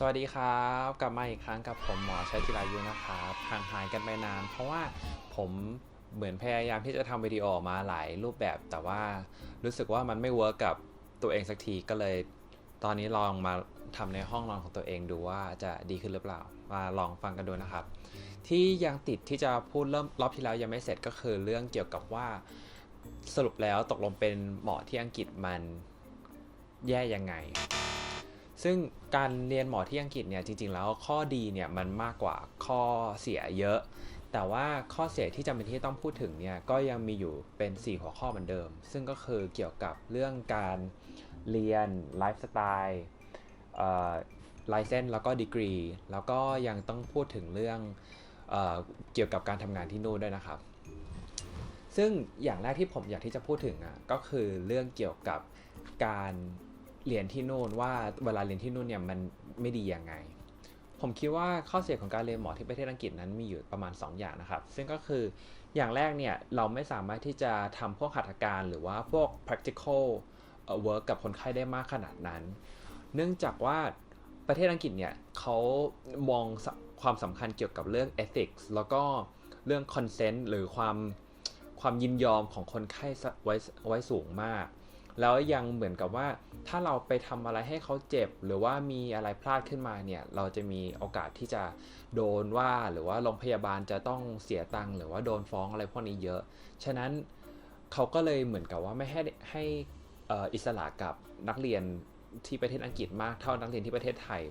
สวัสดีครับ กลับมาอีกครั้งกับผมหมอชัยจิรายุนะครับห่างหายกันไปนาน เพราะว่าผมเหมือนพยายามที่จะทำวิดีโอออกมาหลายรูปแบบ แต่ว่ารู้สึกว่ามันไม่เวิร์กกับตัวเองสักทีก็เลย ตอนนี้ลองมาทำในห้องนอนของตัวเองดูว่าจะดีขึ้นหรือเปล่า มาลองฟังกันดูนะครับ ที่ยังติดที่จะพูดเริ่มรอบที่แล้วยังไม่เสร็จก็คือเรื่องเกี่ยวกับว่าสรุปแล้วตกลงเป็นหมอที่อังกฤษมันแย่ยังไง ซึ่งการเรียนหมอที่อังกฤษเนี่ยจริงๆ แล้วข้อดีเนี่ยมันมากกว่าข้อเสียเยอะ แต่ว่าข้อเสียที่จำเป็นที่ต้องพูดถึงเนี่ยก็ยังมีอยู่เป็น 4 หัวข้อเหมือนเดิม ซึ่งก็คือเกี่ยวกับเรื่องการเรียนไลฟ์สไตล์ไลเซนแล้วก็ดีกรีแล้วก็ยังต้องพูดถึงเรื่องเอเกี่ยวกับการทำงานที่นู่นด้วยนะครับ ซึ่งอย่างแรกที่ผมอยากที่จะพูดถึงอะก็คือเรื่องเกี่ยวกับการ เรียนที่นู่นว่าเวลาเรียนที่นู่นเนี่ยมันไม่ดียังไง ผมคิดว่าข้อเสียของการเรียนหมอที่ประเทศอังกฤษนั้นมีอยู่ประมาณ 2 อย่างนะครับ ซึ่งก็คืออย่างแรกเนี่ยเราไม่สามารถที่จะทำพวกหัตถการหรือว่าพวก practical work กับคนไข้ได้มากขนาดนั้น เนื่องจากว่าประเทศอังกฤษเนี่ยเขามองความสำคัญเกี่ยวกับเรื่อง ethics แล้วก็เรื่อง consent หรือความความยินยอมของคนไข้ไว้ไว้สูงมาก แล้วยังเหมือนกับว่าถ้าเราไปทำอะไรให้เขาเจ็บ หรือว่ามีอะไรพลาดขึ้นมาเนี่ยเราจะมีโอกาสที่จะโดนว่าหรือว่าโรงพยาบาลจะต้องเสียตังค์หรือว่าโดนฟ้องอะไรพวกนี้เยอะ ฉะนั้นเขาก็เลยเหมือนกับว่าไม่ให้ให้อิสระกับนักเรียนที่ประเทศอังกฤษมากเท่านักเรียนที่ประเทศไทย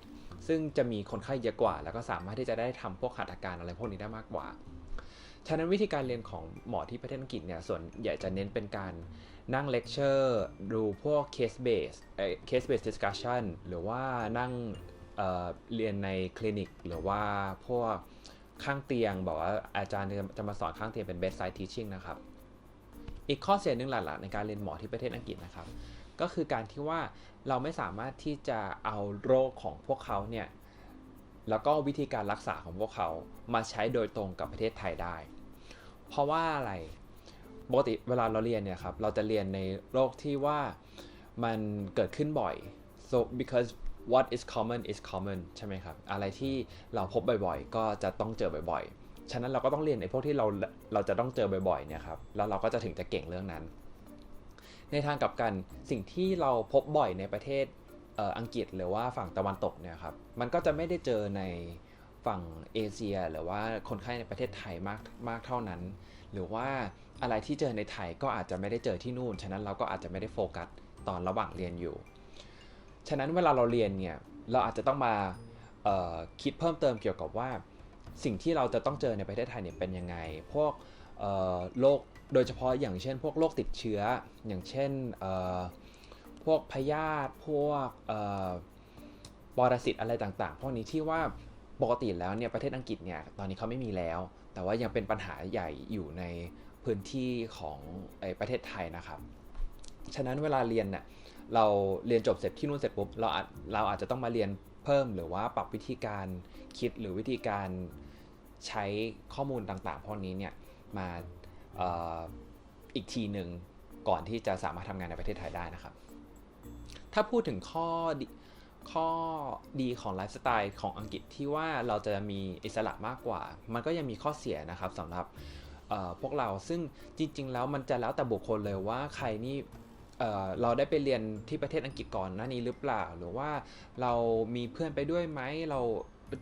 ซึ่งจะมีคนไข้เยอะกว่า แล้วก็สามารถที่จะได้ทำพวกหัตถการอะไรพวกนี้ได้มากกว่า ฉะนั้นวิธีการเรียนของหมอที่ประเทศอังกฤษเนี่ยส่วนใหญ่จะเน้นเป็นการนั่งเลคเชอร์ดูพวก case base เอ่อ case base discussion หรือว่านั่งเอ่อเรียนในคลินิก หรือว่าพวกข้างเตียงบอกว่าอาจารย์จะมาสอนข้างเตียงเป็น bedside teaching นะครับ อีกข้อเสียหนึ่งหลักๆในการเรียนหมอที่ประเทศอังกฤษนะครับ ก็คือการที่ว่าเราไม่สามารถที่จะเอาโรคของพวกเขาเนี่ย แล้วก็วิธีการรักษาของพวกเขามาใช้โดยตรงกับประเทศไทยได้ เพราะว่าอะไรปกติเวลาเราเรียนเนี่ยครับเราจะเรียนในโรคที่ว่ามันเกิดขึ้นบ่อย so because what is common is common ใช่ไหมครับ อะไรที่เราพบบ่อยๆ ก็จะต้องเจอบ่อยๆ ฉะนั้นเราก็ต้องเรียนในพวกที่เราเราจะต้องเจอบ่อยๆเนี่ยครับ แล้วเราก็จะถึงจะเก่งเรื่องนั้น ในทางกลับกันสิ่งที่เราพบบ่อยในประเทศ อังกฤษหรือว่าฝั่งตะวันตกเนี่ยครับมันก็จะไม่ได้เจอในฝั่งเอเชีย หรือว่าคนไข้ในประเทศไทยมากมากเท่านั้น หรือว่าอะไรที่เจอในไทยก็อาจจะไม่ได้เจอที่นู่น ฉะนั้นเราก็อาจจะไม่ได้โฟกัสตอนระหว่างเรียนอยู่ ฉะนั้นเวลาเราเรียนเนี่ยเราอาจจะต้องมาคิดเพิ่มเติมเกี่ยวกับว่า สิ่งที่เราจะต้องเจอในประเทศไทยเนี่ยเป็นยังไง พวกโรคโดยเฉพาะอย่างเช่น พวกโรคติดเชื้อ อย่างเช่น พวกพยาธิพวกปรสิตอะไรต่างๆ พวกนี้ที่ว่าปกติแล้วเนี่ยประเทศอังกฤษเนี่ยตอนนี้เขาไม่มีแล้ว แต่ว่ายังเป็นปัญหาใหญ่อยู่ในพื้นที่ของอประเทศไทยนะครับ ฉะนั้นเวลาเรียนเนี่ยเราเรียนจบเสร็จที่นู่นเสร็จปุ๊บเราอาจเราอาจจะต้องมาเรียนเพิ่มหรือว่าปรับวิธีการคิดหรือวิธีการใช้ข้อมูลต่างๆพวกนี้เนี่ยมาอออีกทีหนึ่งก่อนที่จะสามารถทำงานในประเทศไทยได้นะครับ ถ้าพูดถึงข้อดีข้อดีของไลฟ์สไตล์ของอังกฤษที่ว่าเราจะมีอิสระมากกว่า มันก็ยังมีข้อเสียนะครับสำหรับพวกเราซึ่งจริง ๆ แล้วมันจะแล้วแต่บุคคลเลยว่าใครนี่เเราได้ไปเรียนที่ประเทศอังกฤษก่อนหน้านี้หรือเปล่า หรือว่าเรามีเพื่อนไปด้วยไหมเรา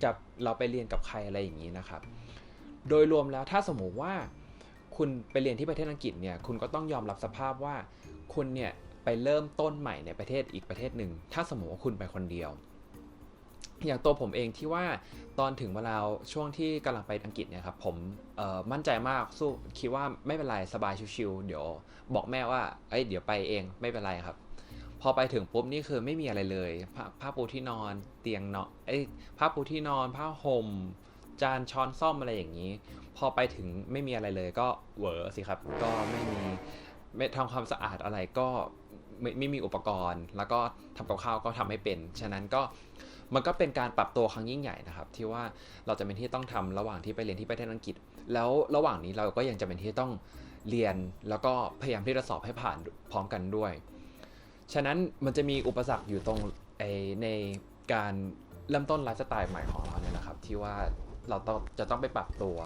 จะเราไปเรียนกับใครอะไรอย่างนี้นะครับ โดยรวมแล้วถ้าสมมุติว่าคุณไปเรียนที่ประเทศอังกฤษเนี่ยคุณก็ต้องยอมรับสภาพว่าคุณเนี่ย ไปเริ่มต้นใหม่ในประเทศอีกประเทศหนึ่ง ถ้าสมมติว่าคุณไปคนเดียว อย่างตัวผมเองที่ว่าตอนถึงเวลาช่วงที่กำลังไปอังกฤษเนี่ยครับผมมั่นใจมากสู้คิดว่าไม่เป็นไรสบายชิวๆเดี๋ยว บอกแม่ว่าเอ้ยเดี๋ยวไปเองไม่เป็นไรครับ พอไปถึงปุ๊บนี่คือไม่มีอะไรเลยผ้าผ้าปูที่นอนเตียงเนาะเอ้ยผ้าปูที่นอน ผ้าห่มจานช้อนซ่อมอะไรอย่างนี้ พอไปถึงไม่มีอะไรเลยก็เหวอสิครับ ก็ไม่มีไม่ทำความสะอาดอะไรก็ ไม่ไม่มีอุปกรณ์ แล้วก็ทำกับข้าวก็ทำไม่เป็น ฉะนั้นก็มันก็เป็นการปรับตัวครั้งยิ่งใหญ่นะครับ ที่ว่าเราจะเป็นที่ต้องทำระหว่างที่ไปเรียนที่ประเทศอังกฤษ แล้วระหว่างนี้เราก็ยังจะเป็นที่ต้องเรียนแล้วก็พยายามที่จะสอบให้ผ่านพร้อมกันด้วย ฉะนั้นมันจะมีอุปสรรคอยู่ตรงไอในการเริ่มต้นไลฟ์สไตล์ใหม่ของเราเนี่ยนะครับ ที่ว่าเราต้องจะต้องไปปรับตัว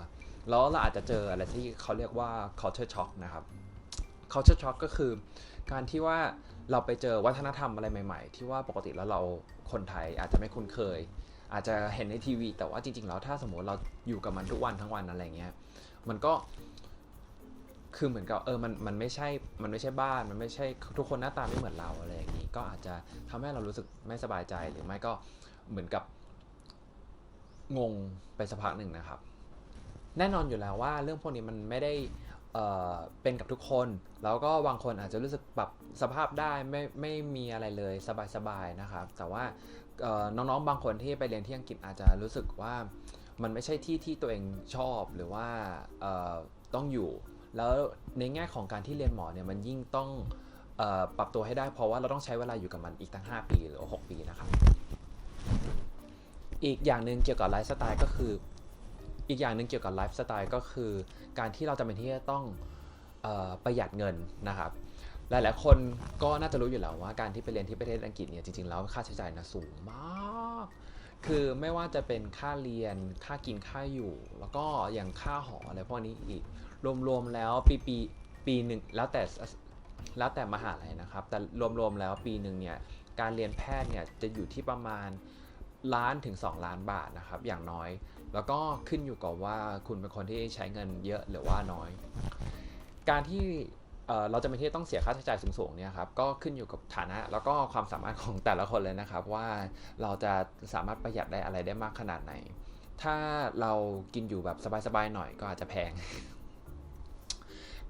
แล้วเราอาจจะเจออะไรที่เขาเรียกว่า culture shock นะครับ culture shock ก็คือ การที่ว่าเราไปเจอวัฒนธรรมอะไรใหม่ ๆ ที่ว่าปกติแล้วเราคนไทยอาจจะไม่คุ้นเคย อาจจะเห็นในทีวี แต่ว่าจริง ๆ แล้วถ้าสมมติเราอยู่กับมันทุกวันทั้งวันอะไรเงี้ยมันก็คือเหมือนกับเออมันมันไม่ใช่มันไม่ใช่บ้านมันไม่ใช่ทุกคนหน้าตาไม่เหมือนเราอะไรอย่างนี้ ก็อาจจะทำให้เรารู้สึกไม่สบายใจหรือไม่ก็เหมือนกับงงไปสักพักหนึ่งนะครับ แน่นอนอยู่แล้วว่าเรื่องพวกนี้มันไม่ได้ เเป็นกับทุกคน แล้วก็บางคนอาจจะรู้สึกปรับสภาพได้ไม่ไม่มีอะไรเลยสบายๆนะครับ แต่ว่าน้องๆบางคนที่ไปเรียนที่อังกฤษอาจจะรู้สึกว่ามันไม่ใช่ที่ที่ตัวเองชอบหรือว่าต้องอยู่ แล้วในแง่ของการที่เรียนหมอเนี่ยมันยิ่งต้องอปรับตัวให้ได้เพราะว่าเราต้องใช้เวลาอยู่กับมันอีกตั้ง 5 ปีหรือ 6 ปีนะครับอีกอย่างหนึ่งเกี่ยวกับไลฟ์สไตล์ก็คือ อีกอย่างหนึ่งเกี่ยวกับไลฟ์สไตล์ก็คือ การที่เราจำเป็นที่จะต้องออประหยัดเงินนะครับหลายๆคนก็น่าจะรู้อยู่แล้วว่าการที่ไปเรียนที่ประเทศอังกฤษเนี่ยจริงๆแล้วค่าใช้จ่ายนะสูงมาก คือไม่ว่าจะเป็นค่าเรียนค่ากินค่าอยู่ แล้วก็อย่างค่าหออะไรพวกนี้อีกรวมๆแล้วปีปีปีหนึ่งแล้วแต่แล้วแต่มหาลัยนะครับ แต่รวมๆแล้วปีหนึ่งเนี่ยการเรียนแพทย์เนี่ยจะอยู่ที่ประมาณล้านถึง 2 ล้านบาทนะครับอย่างน้อย แล้วก็ขึ้นอยู่กับว่าคุณเป็นคนที่ใช้เงินเยอะหรือว่าน้อย การที่เเราจะเป็นที่ต้องเสียค่าใช้จ่ายสูงๆเนี่ยครับก็ขึ้นอยู่กับฐานะ แล้วก็ความสามารถของแต่ละคนเลยนะครับ ว่าเราจะสามารถประหยัดได้อะไรได้มากขนาดไหน ถ้าเรากินอยู่แบบสบายๆหน่อยก็อาจจะแพง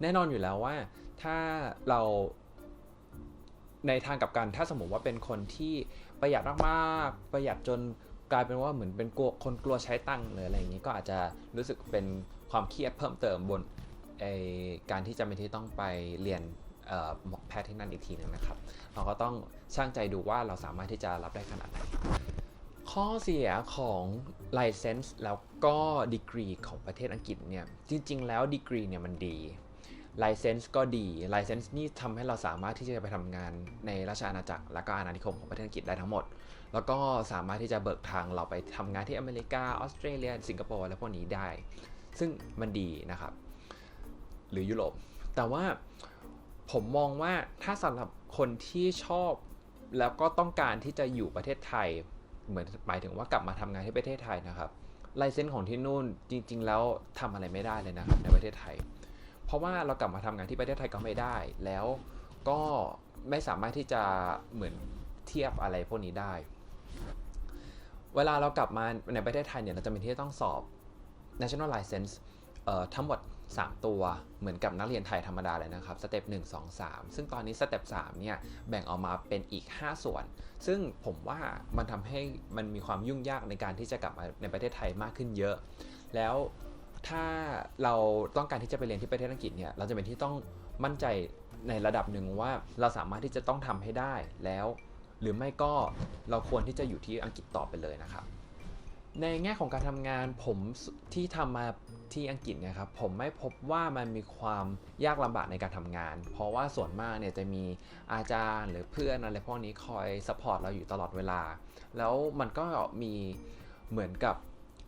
แน่นอนอยู่แล้วว่าถ้าเราในทางกับกันถ้าสมมติว่าเป็นคนที่ประหยัดมากๆ ประหยัดจน กลายเป็นว่าเหมือนเป็นกลัวคนกลัวใช้ตังค์เลยอะไรอย่างนี้ก็อาจจะรู้สึกเป็นความเครียดเพิ่มเติมบนไอการที่จำเป็นที่ต้องไปเรียนหมอแพทย์ที่นั่นอีกทีหนึงนะครับ เราก็ต้องช่างใจดูว่าเราสามารถที่จะรับได้ขนาดไหนข้อเสียของ license แล้วก็ดีกรีของประเทศอังกฤษเนี่ยจริง ๆ แล้วดีกรีเนี่ยมันดี license ก็ดี license นี่ทำให้เราสามารถที่จะไปทำงานในราชอาณาจักร และก็อาณานิคมของประเทศอังกฤษได้ทั้งหมด แล้วก็สามารถที่จะเบิกทางเราไปทำงานที่อเมริกาออสเตรเลีย สิงคโปร์และพวกนี้ได้ ซึ่งมันดีนะครับ หรือยุโรป แต่ว่าผมมองว่าถ้าสำหรับคนที่ชอบแล้วก็ต้องการที่จะอยู่ประเทศไทย เหมือนหมายถึงว่ากลับมาทำงานที่ประเทศไทยนะครับไลเซ็นของที่นู่นจริง ๆ แล้วทำอะไรไม่ได้เลยนะครับในประเทศไทย เพราะว่าเรากลับมาทำงานที่ประเทศไทยก็ไม่ได้ แล้วก็ไม่สามารถที่จะเหมือนเทียบอะไรพวกนี้ได้ เวลาเรากลับมาในประเทศไทยเนี่ยเราจะมีที่ต้องสอบ national license เอ่อทั้งหมด 3 ตัวเหมือนกับนักเรียนไทยธรรมดาเลยนะครับสเต็ป1 2 3 ซึ่งตอนนี้สเต็ป3เนี่ยแบ่งออกมาเป็นอีก 5 ส่วน ซึ่งผมว่ามันทำให้มันมีความยุ่งยากในการที่จะกลับมาในประเทศไทยมากขึ้นเยอะ แล้ว ถ้าเราต้องการที่จะไปเรียนที่ประเทศอังกฤษเนี่ยเราจะเป็นที่ต้องมั่นใจในระดับหนึ่งว่าเราสามารถที่จะต้องทำให้ได้แล้ว หรือไม่ก็เราควรที่จะอยู่ที่อังกฤษต่อไปเลยนะครับ ในแง่ของการทำงานผมที่ทำมาที่อังกฤษเนะครับผมไม่พบว่ามันมีความยากลำบากในการทำงาน เพราะว่าส่วนมากเนี่ยจะมีอาจารย์หรือเพื่อนอะไรพวกนี้คอยสปอร์ตเราอยู่ตลอดเวลา แล้วมันก็มีเหมือนกับ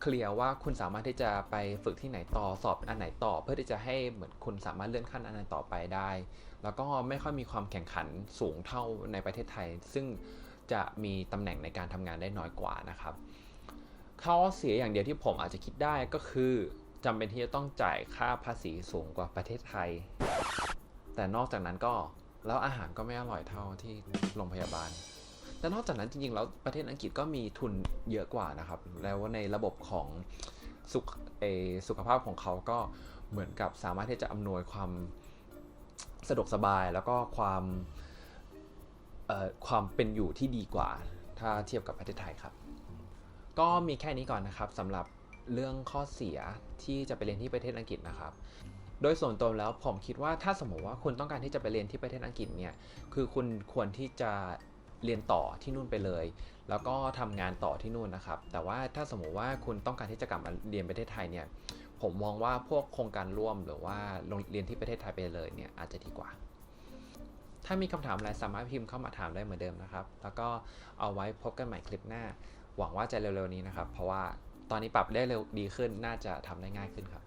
เคลียร์ว่าคุณสามารถที่จะไปฝึกที่ไหนต่อสอบอันไหนต่อ เพื่อที่จะให้เหมือนคุณสามารถเลื่อนขั้นอันไหนต่อไปได้ แล้วก็ไม่ค่อยมีความแข่งขันสูงเท่าในประเทศไทย ซึ่งจะมีตำแหน่งในการทำงานได้น้อยกว่านะครับข้อเสียอย่างเดียวที่ผมอาจจะคิดได้ก็คือจำเป็นที่จะต้องจ่ายค่าภาษีสูงกว่าประเทศไทย แต่นอกจากนั้นก็แล้วอาหารก็ไม่อร่อยเท่าที่โรงพยาบาล แต่นอกจากนั้นจริงๆ แล้วประเทศอังกฤษก็มีทุนเยอะกว่านะครับ แล้วในระบบของสุขเอสุขภาพของเขาก็เหมือนกับสามารถที่จะอำนวยความสะดวกสบายแล้วก็ความความเป็นอยู่ที่ดีกว่า ถ้าเทียบกับประเทศไทยครับ ก็มีแค่นี้ก่อนนะครับสำหรับเรื่องข้อเสียที่จะไปเรียนที่ประเทศอังกฤษนะครับ โดยส่วนตัวแล้วผมคิดว่าถ้าสมมติว่าคุณต้องการที่จะไปเรียนที่ประเทศอังกฤษเนี่ย คือคุณควรที่จะ เรียนต่อที่นู่นไปเลย แล้วก็ทำงานต่อที่นู่นนะครับ แต่ว่าถ้าสมมติว่าคุณต้องการที่จะกลับมาเรียนประเทศไทยเนี่ยผมมองว่าพวกโครงการร่วมหรือว่าลงเรียนที่ประเทศไทยไปเลยเนี่ยอาจจะดีกว่า ถ้ามีคำถามอะไรสามารถพิมพ์เข้ามาถามได้เหมือนเดิมนะครับ แล้วก็เอาไว้พบกันใหม่คลิปหน้า หวังว่าจะเร็วๆนี้นะครับ เพราะว่าตอนนี้ปรับได้เร็วดีขึ้นน่าจะทำได้ง่ายขึ้นครับ